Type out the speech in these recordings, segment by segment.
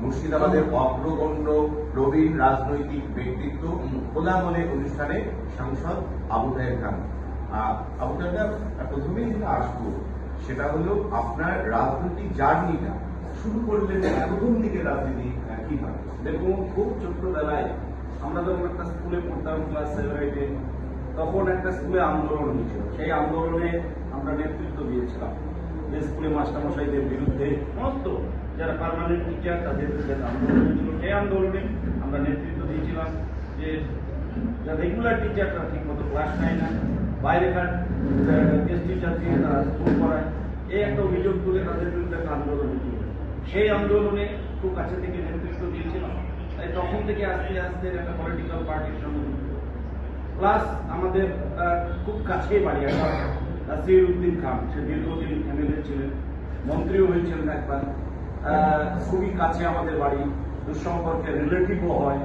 মুর্শিদাবাদের অগ্রগণ্য প্রবীণ রাজনৈতিক ব্যক্তিত্ব খোলামনে অনুষ্ঠানে সাংসদ আবু খান। আবু প্রথমেই যেটা আসব সেটা হলো আপনার রাজনৈতিক জার্নিটা শুরু করলেন প্রথম দিকে রাজনীতি আহ, কীভাবে? দেখুন খুব ছোট্টবেলায় আমরা যখন একটা স্কুলে পড়তাম ক্লাস সেভেন এইটে তখন একটা স্কুলে আন্দোলন হয়েছিল। সেই আন্দোলনে আমরা নেতৃত্ব দিয়েছিলাম। স্কুলে মাস্টারমশাইদের বিরুদ্ধে সমস্ত যারা পার্মানেন্ট টিচার তাদের আন্দোলন হয়েছিল। সেই আন্দোলনে আমরা নেতৃত্ব দিয়েছিলাম যে যা রেগুলার টিচাররা ঠিক মতো ক্লাস নেয় না। বাইরেকার গেস্ট টিচার দিয়ে তারা স্কুল করায়। এই একটা অভিযোগ তুলে তাদের বিরুদ্ধে একটা আন্দোলন হয়েছিল। সেই আন্দোলনে খুব কাছে থেকে নেতৃত্ব দিয়েছিলাম তাই তখন থেকে আস্তে আস্তে একটা পলিটিক্যাল পার্টির সঙ্গে প্লাস আমাদের খুব কাছেই বাড়ি একটা নাসির উদ্দিন খান, সে দীর্ঘদিন এমএলএ ছিলেন, মন্ত্রীও হয়েছিলেন একবার। খুবই কাছে আমাদের বাড়ি, দুঃসম্পর্কে রিলেটিভও হয়।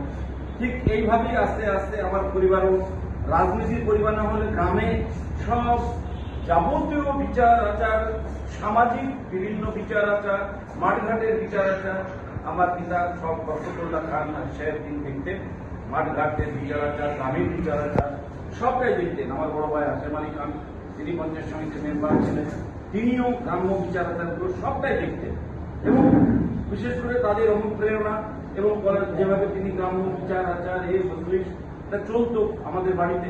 ঠিক এইভাবেই আস্তে আস্তে আমার পরিবারও, রাজনীতির পরিবার না হলে গ্রামে সব যাবতীয় বিচার আচার, সামাজিক বিভিন্ন বিচার আচার, মাঠঘাটের বিচার আচার, আমার পিতা সব বরকতুল্লাহ খান আর শেরদিন দেখতেন। মাঠঘাটের বিচার আচার গ্রামীণ বিচার আচার, সবটাই দেখতেন। আমার বড় ভাই হাসেম আলী খান তিনি পঞ্চায়েত সমিতির মেম্বার ছিলেন তিনিও গ্রাম্য বিচার আচারগুলো সবটাই দেখতেন। এবং বিশেষ করে তাদের অনুপ্রেরণা এবং যেভাবে তিনি গ্রাম্য বিচার আচার এই মজলিস এটা চলতো আমাদের বাড়িতে।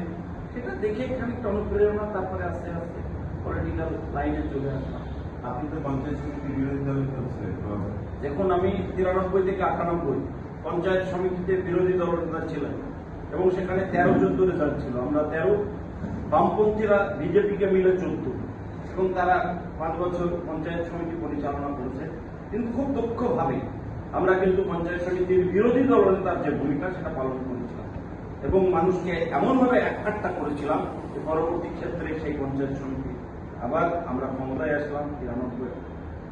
সেটা দেখে খানিকটা অনুপ্রেরণা তারপরে আস্তে আস্তে পলিটিক্যাল লাইনে চলে আসলাম। আপনি তো পঞ্চায়েত সমিতির বিরোধী দলে দেখুন আমি তিরানব্বই থেকে আটানব্বই পঞ্চায়েত সমিতিতে বিরোধী দলনেতা ছিলেন এবং সেখানে তেরো চোদ্দ রেজাল্ট ছিল। আমরা তেরো বামপন্থীরা বিজেপিকে মিলে চোদ্দ এবং তারা পাঁচ বছর পঞ্চায়েত সমিতি পরিচালনা করেছে। কিন্তু খুব দক্ষভাবে আমরা কিন্তু পঞ্চায়েত সমিতির বিরোধী দলনেতার যে ভূমিকা সেটা পালন করেছিলাম এবং মানুষকে এমনভাবে একঠাট্টা করেছিলাম যে পরবর্তী ক্ষেত্রে সেই পঞ্চায়েত সমিতি আবার আমরা ক্ষমতায় আসলাম, তিরানব্বই,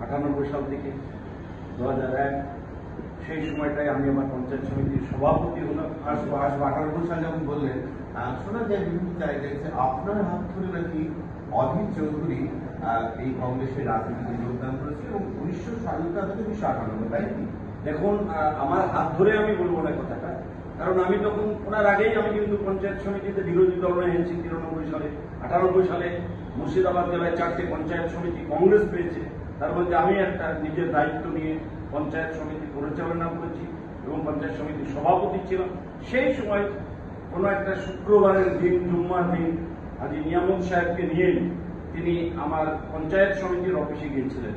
আটানব্বই সাল থেকে, দু হাজার এক সেই সময়টায় আমি আমার পঞ্চায়েত সমিতির সভাপতি হলাম। আঠারোশো সালে যখন বললেন শোনা যায় বিভিন্ন জায়গায় যে আপনার হাত ধরে নাকি অধীর চৌধুরী এই কংগ্রেসের রাজনীতিতে যোগদান করেছে এবং উনিশশো সালটা থেকে উনিশশো আটানব্বই তাই কি? দেখুন আমার হাত ধরে আমি বলব না কথাটা। কারণ আমি তখন, ওনার আগেই আমি কিন্তু পঞ্চায়েত সমিতিতে বিরোধী দল এনেছি তিরানব্বই সালে, আটানব্বই সালে মুর্শিদাবাদ জেলায় চারটে পঞ্চায়েত সমিতি কংগ্রেস পেয়েছে। তার মধ্যে আমি একটা নিজের দায়িত্ব নিয়ে পঞ্চায়েত সমিতি পরিচালনা করেছি এবং পঞ্চায়েত সমিতির সভাপতি ছিলাম। সেই সময় কোনো একটা শুক্রবারের দিন, জুম্মার দিন আজি নিয়ামক সাহেবকে নিয়ে তিনি আমার পঞ্চায়েত সমিতির অফিসে গিয়েছিলেন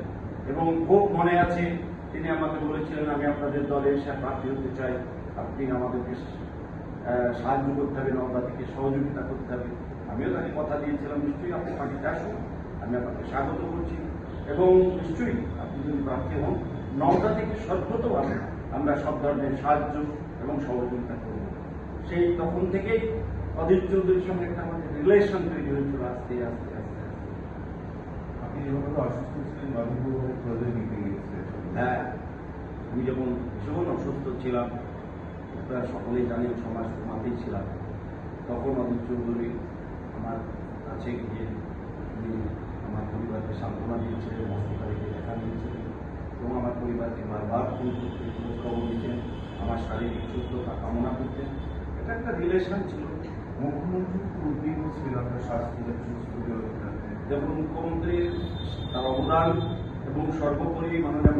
এবং খুব মনে আছে তিনি আমাকে বলেছিলেন, আমি আপনাদের দলে এসে প্রার্থী হতে চাই। আপনি আমাদেরকে সাহায্য করতে হবে নওদা থেকে সহযোগিতা করতে হবে। আমিও তাকে কথা দিয়েছিলাম, নিশ্চয়ই আপনি পার্টিতে আসুন। আমি আপনাকে স্বাগত করছি। এবং নিশ্চয়ই আপনি যদি প্রার্থী হন নওদা থেকে সর্বতভাবে আমরা সব ধরনের সাহায্য এবং সহযোগিতা করব। সেই তখন থেকেই অধীর চৌধুরীর সঙ্গে একটা আমাদের রিলেশন তৈরি হয়েছিল আস্তে আস্তে আস্তে আস্তে। আপনি যখন অসুস্থ ছিলেন হ্যাঁ আমি যখন ভীষণ অসুস্থ ছিলাম আপনারা সকলেই জানেন সমাজ মাতেই ছিলাম। তখন অজিত চৌধুরী আমার কাছে গিয়ে আমার পরিবারকে সান্ত্বনা দিয়েছিলেন হসপিটালে দেখা দিয়েছিলেন এবং আমার পরিবারকে বারবার ফোন করতেন খোঁজ খবর দিতেন আমার শারীরিক সুস্থতা কামনা করতেন এটা একটা রিলেশন ছিল মুখ্যমন্ত্রী উদ্বিগ্ন ছিল আপনার স্বাস্থ্য। যেমন মুখ্যমন্ত্রীর তার অবদান এবং সর্বোপরি মাননীয়